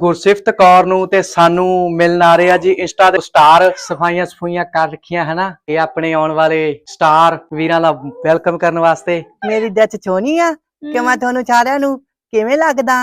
ਗੁਰਸਿਫਤ ਕੌਰ ਨੂੰ ਤੇ ਸਾਨੂੰ ਮਿਲਣ ਆ ਰਹੇ ਆ ਜੀ ਇੰਸਟਾ ਦੇ ਸਟਾਰ ਸਫਾਈਆਂ ਸਫੂਈਆਂ ਕਰ ਰੱਖੀਆਂ ਹਨਾ? ਇਹ ਆਪਣੇ ਆਉਣ ਵਾਲੇ ਸਟਾਰ ਵੀਰਾਂ ਦਾ ਵੈਲਕਮ ਕਰਨ ਵਾਸਤੇ। ਮੇਰੀ ਦੱਚ ਚੋਣੀ ਆ ਕਿ ਮੈਂ ਤੁਹਾਨੂੰ ਸਾਰਿਆਂ ਨੂੰ ਕਿਵੇਂ ਲੱਗਦਾ?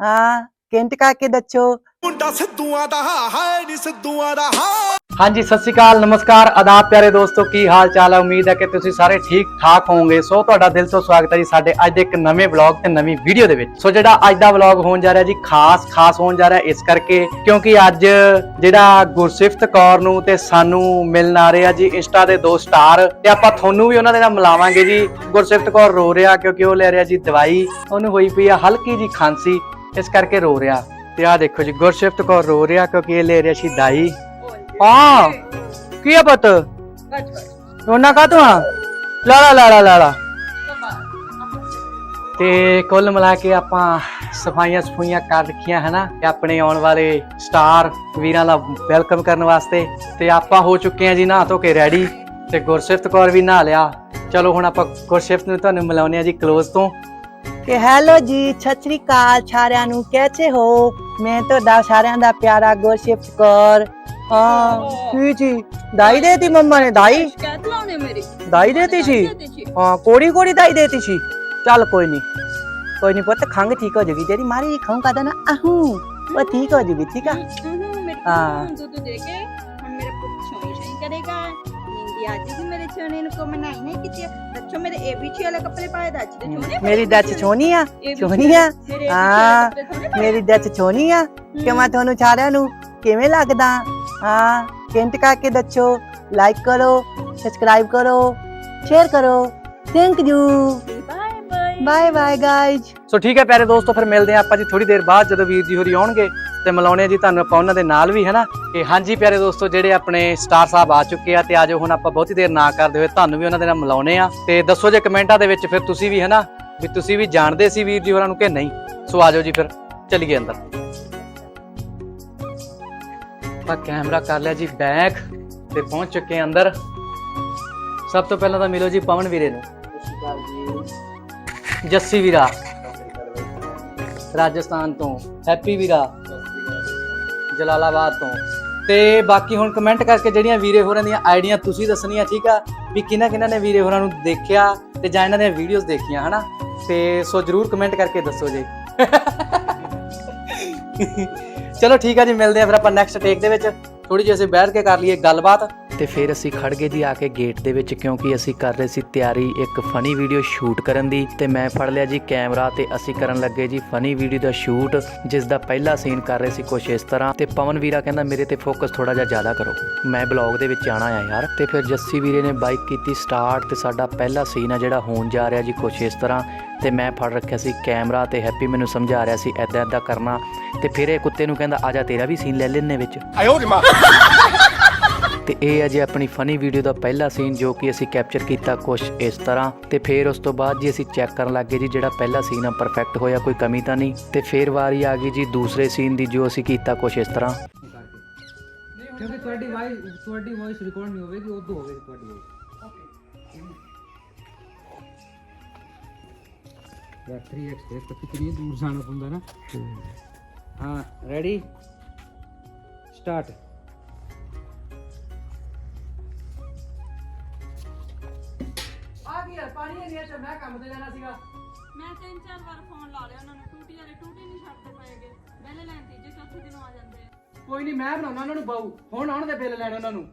ਹਾਂ ਕਿੰਟ ਕਰਕੇ ਦੱਸੋ। ਮੁੰਡਾ ਸਿੱਧੂਆਂ ਦਾ ਹਾਏ ਨੀ ਸਿੱਧੂਆਂ ਦਾ ਹਾ ਹਾਂਜੀ, ਸਤਿ ਸ਼੍ਰੀ ਅਕਾਲ, ਨਮਸਕਾਰ, ਆਦਾਬ ਪਿਆਰੇ ਦੋਸਤੋ, ਕੀ ਹਾਲ ਚਾਲ ਹੈ ਉਮੀਦ ਹੈ ਕਿ ਤੁਸੀਂ ਸਾਰੇ ਠੀਕ ਠਾਕ ਹੋਵੋਗੇ। ਸੋ, ਤੁਹਾਡਾ ਦਿਲ ਤੋਂ ਸਵਾਗਤ ਹੈ ਜੀ ਸਾਡੇ ਅੱਜ ਦੇ ਇੱਕ ਨਵੇਂ ਵਲੌਗ ਤੇ ਨਵੀਂ ਵੀਡੀਓ ਦੇ ਵਿੱਚ। ਸੋ, ਜਿਹੜਾ ਅੱਜ ਦਾ ਵਲੌਗ ਹੋਣ ਜਾ ਰਿਹਾ ਜੀ ਖਾਸ ਖਾਸ ਹੋਣ ਜਾ ਰਿਹਾ ਇਸ ਕਰਕੇ ਕਿਉਂਕਿ ਅੱਜ ਜਿਹੜਾ ਗੁਰਸਿਫਤ ਕੌਰ ਨੂੰ ਤੇ ਸਾਨੂੰ ਮਿਲਣ ਆ ਰਿਹਾ ਜੀ, ਇੰਸਟਾ ਦੇ ਦੋ ਸਟਾਰ। ਤੇ ਆਪਾਂ ਤੁਹਾਨੂੰ ਵੀ ਉਹਨਾਂ ਦੇ ਨਾਲ ਮਿਲਾਵਾਂਗੇ ਜੀ। ਗੁਰਸਿਫਤ ਕੌਰ ਰੋ ਰਿਹਾ ਕਿਉਂਕਿ ਉਹ ਲੈ ਰਿਹਾ ਜੀ ਦਵਾਈ। ਉਹਨੂੰ ਹੋਈ ਪਈ ਆ ਹਲਕੀ ਜੀ ਖਾਂਸੀ। ਇਸ ਕਰਕੇ ਰੋ ਰਿਹਾ। ਤੇ ਆਹ ਦੇਖੋ ਜੀ, ਗੁਰਸਿਫਤ ਕੌਰ ਰੋ ਰਿਹਾ ਕਿਉਂਕਿ ਇਹ ਲੈ ਰਿਹਾ ਸੀ ਦਾਈ। ਹਾਂ। ਕੀ ਆ ਪੁੱਤ? ਰੋਣਾ ਕਾ ਤੂੰ ਲਾਲਾ ਲਾਲਾ ਲਾਲਾ ਤੇ ਕੁੱਲ ਮਿਲਾ ਕੇ ਆਪਾਂ ਸਫਾਈਆਂ ਸਫੂਈਆਂ ਕਰ ਰੱਖੀਆਂ, ਹਨਾ? ਤੇ ਆਪਣੇ ਆਉਣ ਵਾਲੇ ਸਟਾਰ ਵੀਰਾਂ ਦਾ ਵੈਲਕਮ ਕਰਨ ਵਾਸਤੇ ਤੇ ਆਪਾਂ ਹੋ ਚੁੱਕੇ ਆ ਜੀ, ਨਹਾ ਧੋ ਕੇ ਰੈਡੀ ਤੇ ਗੁਰਸਿਫਤ ਕੌਰ ਵੀ ਨਹਾ ਲਿਆ। ਚਲੋ, ਹੁਣ ਆਪਾਂ ਗੁਰਸਿਫਤ ਨੂੰ ਤੁਹਾਨੂੰ ਮਿਲਾਉਂਦੇ ਆ ਜੀ ক্লোਜ਼ ਤੋਂ। ਕਿ ਹੈਲੋ ਜੀ, ਸਤਿ ਸ੍ਰੀ ਅਕਾਲ ਸਾਰਿਆਂ ਨੂੰ। ਕੈਸੇ ਹੋ? ਮੈਂ ਤੁਹਾਡਾ ਸਾਰਿਆਂ ਦਾ ਪਿਆਰਾ ਗੁਰਸ਼ਿਫਤ ਕੌਰ। ਹਾਂ। ਕੀ ਜੀ ਦਾਈ ਦੇਤੀ ਮੰਮਾ ਨੇ ਦਾਈ? ਸ਼ਿਕਾਇਤ ਲਾਉਣੇ ਮੇਰੀ। ਦਾਈ ਦੇਤੀ ਸੀ। ਹਾਂ ਕੋੜੀ ਕੋੜੀ ਦਾਈ ਦੇਤੀ ਸੀ। ਚੱਲ ਕੋਈ ਨਹੀਂ ਕੋਈ ਨਹੀਂ ਪੁੱਤ ਖੰਗ ਠੀਕ ਹੋ ਜਾਏਗੀ ਤੇਰੀ ਮਾਰੀ ਖਾਉਂ ਕਹਦਾ ਨਾ ਆਹੂ ਉਹ ਠੀਕ ਹੋ ਜਾਏਗੀ ਠੀਕ ਆ? ਹੂੰ, ਮੇਰੇ ਹੁਣ ਕਰੇਗਾ। ਦੱਚ ਛੋਨੀ ਆ? ਛੋਨੀ ਆ? ਹਾਂ ਮੇਰੀ ਦੱਚ ਛੋਨੀ ਆ? ਕਿ ਮੈਂ ਤੁਹਾਨੂੰ ਸਾਰਿਆਂ ਨੂੰ ਕਿਵੇਂ ਲੱਗਦਾ? ਹਾਂ ਕਿੰਟ ਕਰਕੇ ਦੱਸੋ ਲਾਈਕ ਕਰੋ ਸਬਸਕ੍ਰਾਈਬ ਕਰੋ ਸ਼ੇਅਰ ਕਰੋ। Thank you bye bye guys so ਠੀਕ ਹੈ ਪਿਆਰੇ ਦੋਸਤੋ, ਫਿਰ ਮਿਲਦੇ ਹਾਂ ਆਪਾਂ ਜੀ ਥੋੜੀ ਦੇਰ ਬਾਅਦ, ਜਦੋਂ ਵੀਰ ਜੀ ਹੋਰੀ ਆਉਣਗੇ ਤੇ ਮਿਲਾਉਣੇ ਆ ਜੀ ਤੁਹਾਨੂੰ ਆਪਾਂ ਉਹਨਾਂ ਦੇ ਨਾਲ ਵੀ, ਹੈਨਾ? ਕਿ ਹਾਂਜੀ ਪਿਆਰੇ ਦੋਸਤੋ, ਜਿਹੜੇ ਆਪਣੇ ਸਟਾਰ ਸਾਹਿਬ ਆ ਚੁੱਕੇ ਆ ਤੇ ਆਜੋ ਹੁਣ ਆਪਾਂ ਬਹੁਤੀ ਦੇਰ ਨਾ ਕਰਦੇ ਹੋਏ ਤੁਹਾਨੂੰ ਵੀ ਉਹਨਾਂ ਦੇ ਨਾਲ ਮਿਲਾਉਣੇ ਆ। ਤੇ ਦੱਸੋ ਜੇ ਕਮੈਂਟਾਂ ਦੇ ਵਿੱਚ ਫਿਰ ਤੁਸੀਂ ਵੀ, ਹੈਨਾ? ਵੀ ਤੁਸੀਂ ਵੀ ਜਾਣਦੇ ਸੀ ਵੀਰ ਜੀ ਹੋਰਾਂ ਨੂੰ ਕਿ ਨਹੀਂ? ਸੋ ਆਜੋ ਜੀ ਫਿਰ, ਚੱਲੀਏ ਅੰਦਰ। ਆਪਾਂ ਕੈਮਰਾ ਕਰ ਲਿਆ ਜੀ ਬੈਕ ਤੇ ਪਹੁੰਚ ਚੁੱਕੇ ਆ ਅੰਦਰ। ਸਭ ਤੋਂ ਪਹਿਲਾਂ ਤਾਂ ਮਿਲੋ ਜੀ ਪਵਨ ਵੀਰੇ ਨੂੰ। ਜੱਸੀ ਵੀਰਾ। ਰਾਜਸਥਾਨ ਤੋਂ। ਹੈਪੀ ਵੀਰਾ। ਜਲਾਲਾਬਾਦ ਤੋਂ। ਤੇ ਬਾਕੀ ਹੁਣ ਕਮੈਂਟ ਕਰਕੇ ਜਿਹੜੀਆਂ ਵੀਰੇ ਹੋਰਾਂ ਦੀਆਂ ਆਈਡੀਆਂ ਤੁਸੀਂ ਦੱਸਣੀਆਂ, ਠੀਕ ਆ? ਵੀ ਕਿਹਨਾਂ ਕਿਹਨਾਂ ਨੇ ਵੀਰੇ ਹੋਰਾਂ ਨੂੰ ਦੇਖਿਆ ਤੇ ਜਾਂ ਇਹਨਾਂ ਦੀਆਂ ਵੀਡੀਓਜ਼ ਦੇਖੀਆਂ, ਹਨਾ? ਤੇ ਸੋ ਜਰੂਰ ਕਮੈਂਟ ਕਰਕੇ ਦੱਸੋ ਜੀ। ਚਲੋ ਠੀਕ ਆ ਜੀ, ਮਿਲਦੇ ਆ ਫਿਰ ਆਪਾਂ ਨੈਕਸਟ ਟੇਕ ਦੇ ਵਿੱਚ। ਥੋੜੀ ਜਿਹੀ ਅਸੀਂ ਬੈਠ ਕੇ ਕਰ ਲਈਏ ਗੱਲਬਾਤ। ਤੇ ਫਿਰ ਅਸੀਂ ਖੜ ਗਏ ਜੀ ਆ ਕੇ ਗੇਟ ਦੇ ਵਿੱਚ ਕਿਉਂਕਿ ਅਸੀਂ ਕਰ ਰਹੇ ਸੀ ਤਿਆਰੀ ਇੱਕ ਫਨੀ ਵੀਡੀਓ ਸ਼ੂਟ ਕਰਨ ਦੀ ਤੇ ਮੈਂ ਫੜ ਲਿਆ ਜੀ ਕੈਮਰਾ ਤੇ ਅਸੀਂ ਕਰਨ ਲੱਗੇ ਜੀ ਫਨੀ ਵੀਡੀਓ ਦਾ ਸ਼ੂਟ ਜਿਸ ਦਾ ਪਹਿਲਾ ਸੀਨ ਕਰ ਰਹੇ ਸੀ ਕੁਛ ਇਸ ਤਰ੍ਹਾਂ ਤੇ ਪਵਨ ਵੀਰਾ ਕਹਿੰਦਾ ਮੇਰੇ ਤੇ ਫੋਕਸ ਥੋੜਾ ਜਿਹਾ ਜ਼ਿਆਦਾ ਕਰੋ। ਮੈਂ ਬਲੌਗ ਦੇ ਵਿੱਚ ਆਣਾ ਆ ਯਾਰ ਤੇ ਫਿਰ ਜੱਸੀ ਵੀਰੇ ਨੇ ਬਾਈਕ ਕੀਤੀ ਸਟਾਰਟ ਤੇ ਸਾਡਾ ਪਹਿਲਾ ਸੀਨ ਆ ਜਿਹੜਾ ਹੋਣ ਜਾ ਰਿਹਾ ਜੀ ਕੁਛ ਇਸ ਤਰ੍ਹਾਂ ਤੇ ਮੈਂ ਫੜ ਰੱਖਿਆ ਸੀ ਕੈਮਰਾ ਤੇ ਹੈਪੀ ਮੈਨੂੰ ਸਮਝਾ ਰਿਹਾ ਸੀ ਐਦਾਂ ਐਦਾਂ ਕਰਨਾ ਤੇ ਫਿਰ ਇਹ ਕੁੱਤੇ ਨੂੰ ਕਹਿੰਦਾ, ਆ ਜਾ ਤੇਰਾ ਵੀ ਸੀਨ ਲੈ ਲੈਣੇ ਵਿੱਚ। ਆਇਓ ਨੀ ਤੇ ਇਹ ਹੈ ਜੀ ਆਪਣੀ ਫਨੀ ਵੀਡੀਓ ਦਾ ਪਹਿਲਾ ਸੀਨ ਜੋ ਕਿ ਅਸੀਂ ਕੈਪਚਰ ਕੀਤਾ ਕੁਝ ਇਸ ਤਰ੍ਹਾਂ। ਤੇ ਫਿਰ ਉਸ ਤੋਂ ਬਾਅਦ ਜੀ ਅਸੀਂ ਚੈੱਕ ਕਰਨ ਲੱਗੇ ਜੀ ਜਿਹੜਾ ਪਹਿਲਾ ਸੀਨ ਆ ਪਰਫੈਕਟ ਹੋਇਆ ਕੋਈ ਕਮੀ ਤਾਂ ਨਹੀਂ। ਤੇ ਫਿਰ ਵਾਰੀ ਆ ਗਈ ਜੀ ਦੂਸਰੇ ਸੀਨ ਦੀ ਜੋ ਅਸੀਂ ਕੀਤਾ ਕੁਝ ਇਸ ਤਰ੍ਹਾਂ। ਕਿਉਂਕਿ ਤੁਹਾਡੀ ਵਾਇਸ ਤੁਹਾਡੀ ਵਾਇਸ ਰਿਕਾਰਡ ਨਹੀਂ ਹੋਵੇਗੀ ਉਦੋਂ ਹੋਵੇਗੀ ਤੁਹਾਡੀ ਵਾਇਸ ਯਾਰ 3x ਤੇ ਤਾਂ ਕਿਤਨੀ ਦੂਰ ਜਾਣਾ ਪੈਂਦਾ ਨਾ। ਹਾਂ। ਰੈਡੀ ਸਟਾਰਟ ਕੀ ਯਾਰ ਪਾਣੀ ਨਹੀਂ ਆਇਆ ਮੈਂ ਕੰਮ ਤੇ ਜਾਣਾ ਸੀਗਾ। ਮੈਂ ਤਿੰਨ ਚਾਰ ਵਾਰ ਫੋਨ ਲਾ ਲਿਆ ਉਹਨਾਂ ਨੂੰ ਟੂਟੀ ਵਾਲੇ ਟੂਟੀ ਨਹੀਂ ਛੱਡਦੇ ਪਏਗੇ ਪਹਿਲੇ ਲੈਣ ਤੀਜੇ ਚੌਥੇ ਦਿਨ ਆ ਜਾਂਦੇ ਆ। ਕੋਈ ਨਹੀਂ ਮੈਂ ਬਣਾਉਣਾ ਉਹਨਾਂ ਨੂੰ ਬਾਊ। ਹੁਣ ਆਉਣ ਦੇ ਬਿੱਲ ਲੈਣ ਉਹਨਾਂ ਨੂੰ।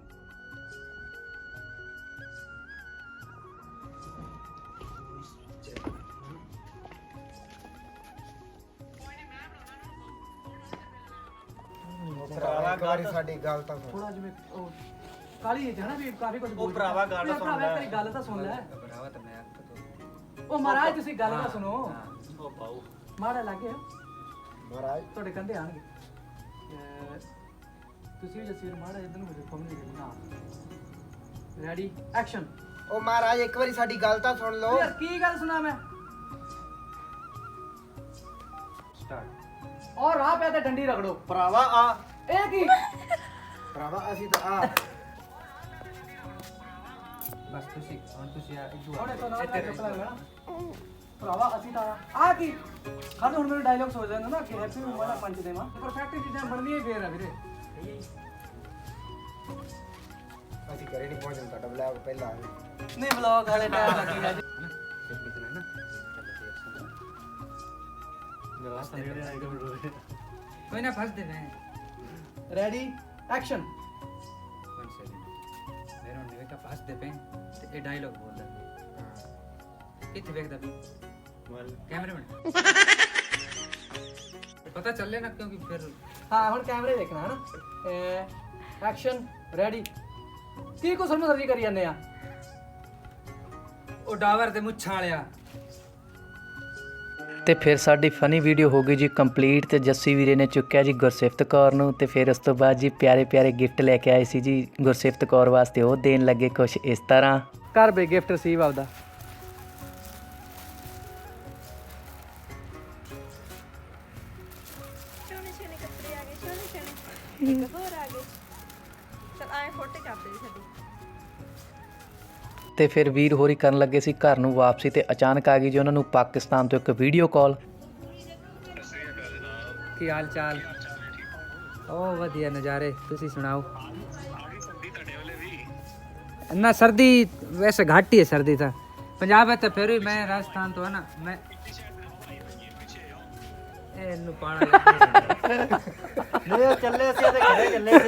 ਭਰਾਵਾ ਗਾੜੀ ਸਾਡੀ ਗੱਲ ਤਾਂ ਸੁਣ। ਥੋੜਾ ਜਿਵੇਂ ਉਹ ਕਾਲੀ ਹੈ ਨਾ ਵੀ ਕਾਫੀ ਕੁਝ ਉਹ ਭਰਾਵਾ ਗੱਲ ਸੁਣ ਸੁਣ ਲੈ। ਤੇਰੀ ਗੱਲ ਤਾਂ ਸੁਣ ਲੈ ਭਰਾਵਾ ਤੇ ਮੈਂ ਉਹ ਮਹਾਰਾਜ ਤੁਸੀਂ ਗੱਲ ਤਾਂ ਸੁਣੋ। ਉਹ ਪਾਉ ਮਾੜਾ ਲੱਗੇ। ਮਹਾਰਾਜ। ਤੁਹਾਡੇ ਕੰਦੇ ਆਣਗੇ। ਤੁਸੀਂ ਵੀ ਜਸਵੀਰ ਮਾੜਾ ਇਧਰ ਨੂੰ ਦੇਖੋ ਨਹੀਂ ਨਾ ਰੈਡੀ ਐਕਸ਼ਨ ਉਹ ਮਹਾਰਾਜ ਇੱਕ ਵਾਰੀ ਸਾਡੀ ਗੱਲ ਤਾਂ ਸੁਣ ਲਓ। ਯਾਰ ਕੀ ਗੱਲ ਸੁਣਾ ਮੈਂ? ਸਟਾਰਟ ਔਰ ਆ ਪਿਆ ਤੇ ਡੰਡੀ ਰਗੜੋ। ਭਰਾਵਾ ਆ। ਇਹ ਕੀ? ਭਰਾਵਾ ਅਸੀਂ ਤਾਂ ਆ। ਬਸ ਤੁਸੀਂ ਹੁਣ ਤੁਸੀਂ ਆ ਇੱਧਰ ਆਓ। ਹੁਣ ਇਥੋਂ ਨਾਲ ਇੱਧਰ- ਚੁੱਕ ਲੈਣਾ ਭਰਾਵਾ ਅਸੀਂ ਤਾਂ ਆ ਕੀ? ਖਾਣ ਹੁਣ ਮੇਰੇ ਡਾਇਲੌਗ ਸੋਚ ਜਾਂਦਾ ਨਾ ਕਿ ਹੈਪੀ ਨੂੰ ਵਾਲਾ ਪੰਜ ਦੇਵਾਂ। ਪਰਫੈਕਟ ਚੀਜ਼ਾਂ ਬਣਦੀਆਂ ਹੀ ਫੇਰ ਆ ਵੀਰੇ। ਅਸੀਂ ਘਰੇ ਨਹੀਂ ਪਹੁੰਚਣ ਤੁਹਾਡਾ ਬਲੌਗ ਪਹਿਲਾਂ ਨਹੀਂ ਵਲੌਗ ਵਾਲੇ ਟਾਈਮ ਲੱਗੇਗਾ ਜੀ ਕੋਈ ਨਾ ਫਸ ਦੇਣਾ ਰੈਡੀ ਐਕਸ਼ਨ ਕੱਪ ਹੱਸਦੇ ਪਏ ਤੇ ਇਹ ਡਾਇਲੌਗ ਬੋਲਦਾ ਹਾਂ। ਕਿੱਥੇ ਵੇਖਦਾ ਵੀ। ਮਨ ਕੈਮਰਾਮੈਨ ਪਤਾ ਚੱਲੇ ਨਾ ਕਿਉਂਕਿ ਫਿਰ ਹਾਂ ਹੁਣ ਕੈਮਰੇ ਦੇਖਣਾ ਹੈ ਨਾ ਐਕਸ਼ਨ ਰੈਡੀ ਕੀ ਕੋ ਸਰਮਸਰਜੀ ਕਰੀ ਜਾਂਦੇ ਆ? ਉਹ ਡਾਵਰ ਦੇ ਮੁੱਛਾਂ ਵਾਲਿਆ। ਤੇ ਫਿਰ ਸਾਡੀ ਫਨੀ ਵੀਡੀਓ ਹੋ ਗਈ ਜੀ ਕੰਪਲੀਟ ਤੇ ਜੱਸੀ ਵੀਰੇ ਨੇ ਚੁੱਕਿਆ ਜੀ ਗੁਰਸਿਫਤ ਕੌਰ ਨੂੰ ਤੇ ਫਿਰ ਉਸ ਤੋਂ ਬਾਅਦ ਜੀ ਪਿਆਰੇ ਪਿਆਰੇ ਗਿਫਟ ਲੈ ਕੇ ਆਏ ਸੀ ਜੀ ਗੁਰਸਿਫਤ ਕੌਰ ਵਾਸਤੇ ਉਹ ਦੇਣ ਲੱਗੇ ਕੁਝ ਇਸ ਤਰ੍ਹਾਂ। ਘਰ ਬੇ ਗਿਫਟ ਰਿਸੀਵ ਆਪਦਾ। ਸੋਹਣੇ ਸੋਹਣੇ ਕੱਪੜੇ ਆ ਗਏ ਸੋਹਣੇ ਸੋਹਣੇ ਇੱਕ ਹੋਰ ਆ ਗਏ। ਚਲ ਆਏ ਫੋਟੋ ਕਰਦੇ ਜੀ ਸਾਡੀ। ਤੇ ਫਿਰ ਵੀਰ ਹੋਰੀ ਕਰਨ ਲੱਗੇ ਸੀ ਘਰ ਨੂੰ ਵਾਪਸੀ ਤੇ ਅਚਾਨਕ ਆ ਗਈ ਜੀ ਉਹਨਾਂ ਨੂੰ ਪਾਕਿਸਤਾਨ ਤੋਂ ਇੱਕ ਵੀਡੀਓ ਕਾਲ ਕੀ ਹਾਲ ਚਾਲ? ਉਹ ਵਧੀਆ ਨਜ਼ਾਰੇ ਤੁਸੀਂ ਸੁਣਾਓ? ਨਾ ਸਰਦੀ ਵੈਸੇ ਘੱਟ ਹੀ ਹੈ ਸਰਦੀ ਤਾਂ। ਪੰਜਾਬ ਹੈ ਤਾਂ ਫਿਰ ਵੀ ਮੈਂ ਰਾਜਸਥਾਨ ਤੋਂ ਹੈ ਨਾ ਮੈਂ ਇਹਨੂੰ ਪਾਣਾ ਨਹੀਂ ਚੱਲੇ ਸੀ ਉਹਦੇ ਘਰੇ ਚੱਲੇ ਸੀ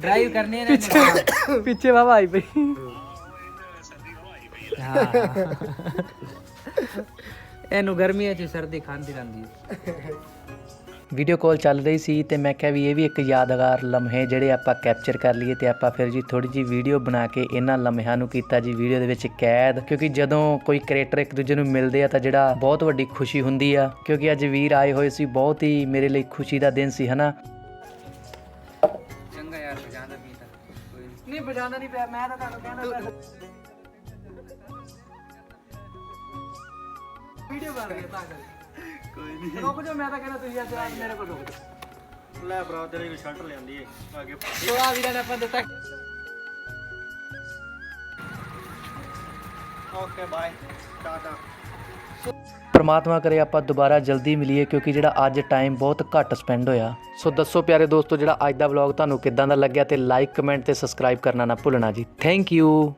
ਡਰਾਈਵ ਕਰਨੀ ਹੈ ਨਾ ਪਿੱਛੇ ਬਾਬਾ ਆਈ ਪਈ। ਹਾਂ। ਇਹਨੂੰ ਗਰਮੀਆਂ 'ਚ ਸਰਦੀ ਖਾਂਦੀ ਰਹਿੰਦੀ ਹੈ। ਵੀਡੀਓ ਕਾਲ ਚੱਲ ਰਹੀ ਸੀ ਤੇ ਮੈਂ ਕਿਹਾ ਵੀ ਇਹ ਵੀ ਇੱਕ ਯਾਦਗਾਰ ਲਮਹੇ ਜਿਹੜੇ ਆਪਾਂ ਕੈਪਚਰ ਕਰ ਲਈਏ ਤੇ ਆਪਾਂ ਫਿਰ ਜੀ ਥੋੜੀ ਜੀ ਵੀਡੀਓ ਬਣਾ ਕੇ ਇਹਨਾਂ ਲਮਹਿਆਂ ਨੂੰ ਕੀਤਾ ਜੀ ਵੀਡੀਓ ਦੇ ਵਿੱਚ ਕੈਦ। ਕਿਉਂਕਿ ਜਦੋਂ ਕੋਈ ਕ੍ਰੀਏਟਰ ਇੱਕ ਦੂਜੇ ਨੂੰ ਮਿਲਦੇ ਆ ਤਾਂ ਜਿਹੜਾ ਬਹੁਤ ਵੱਡੀ ਖੁਸ਼ੀ ਹੁੰਦੀ ਆ। ਕਿਉਂਕਿ ਅੱਜ ਵੀਰ ਆਏ ਹੋਏ ਸੀ ਬਹੁਤ ਹੀ ਮੇਰੇ ਲਈ ਖੁਸ਼ੀ ਦਾ ਦਿਨ ਸੀ ਹਨਾ? ਚੰਗਾ ਯਾਰ ਬਜਾਂਦਾ ਵੀ ਤਾਂ। ਕੋਈ ਨੀ। ਨਹੀਂ ਬਜਾਣਾ ਨਹੀਂ ਪਿਆ ਮੈਂ ਤਾਂ ਤੁਹਾਨੂੰ ਕਹਿੰਦਾ ਵੀਡੀਓ ਬਣ ਰਹੀ ਹੈ ਤਾਂ ਕੋਈ ਨਹੀਂ। ਰੁਕ ਜਾਓ ਮੈਂ ਤਾਂ ਕਹਿੰਦਾ ਤੁਸੀਂ ਅੱਜ ਅੱਜ ਮੇਰੇ ਕੋਲ ਰੁਕ ਜਾਓ। ਲੈ ਭਰਾ ਤੇਰੇ ਵੀ ਸ਼ਰਟ ਲਿਆਂਦੀ ਏ ਅੱਗੇ ਸੋ ਆ ਵੀਰਾਂ ਨੇ ਆਪਾਂ ਦਿੱਤਾ। ਓਕੇ ਬਾਏ ਟਾਟਾ ਪ੍ਰਮਾਤਮਾ ਕਰੇ ਆਪਾਂ ਦੁਬਾਰਾ ਜਲਦੀ ਮਿਲੀਏ ਕਿਉਂਕਿ ਜਿਹੜਾ ਅੱਜ ਟਾਈਮ ਬਹੁਤ ਘੱਟ ਸਪੈਂਡ ਹੋਇਆ। ਸੋ ਦੱਸੋ ਪਿਆਰੇ ਦੋਸਤੋ ਜਿਹੜਾ ਅੱਜ ਦਾ ਵਲੌਗ ਤੁਹਾਨੂੰ ਕਿੱਦਾਂ ਦਾ ਲੱਗਿਆ ਤੇ ਲਾਈਕ ਕਮੈਂਟ ਤੇ ਸਬਸਕ੍ਰਾਈਬ ਕਰਨਾ ਨਾ ਭੁੱਲਣਾ ਜੀ। Thank you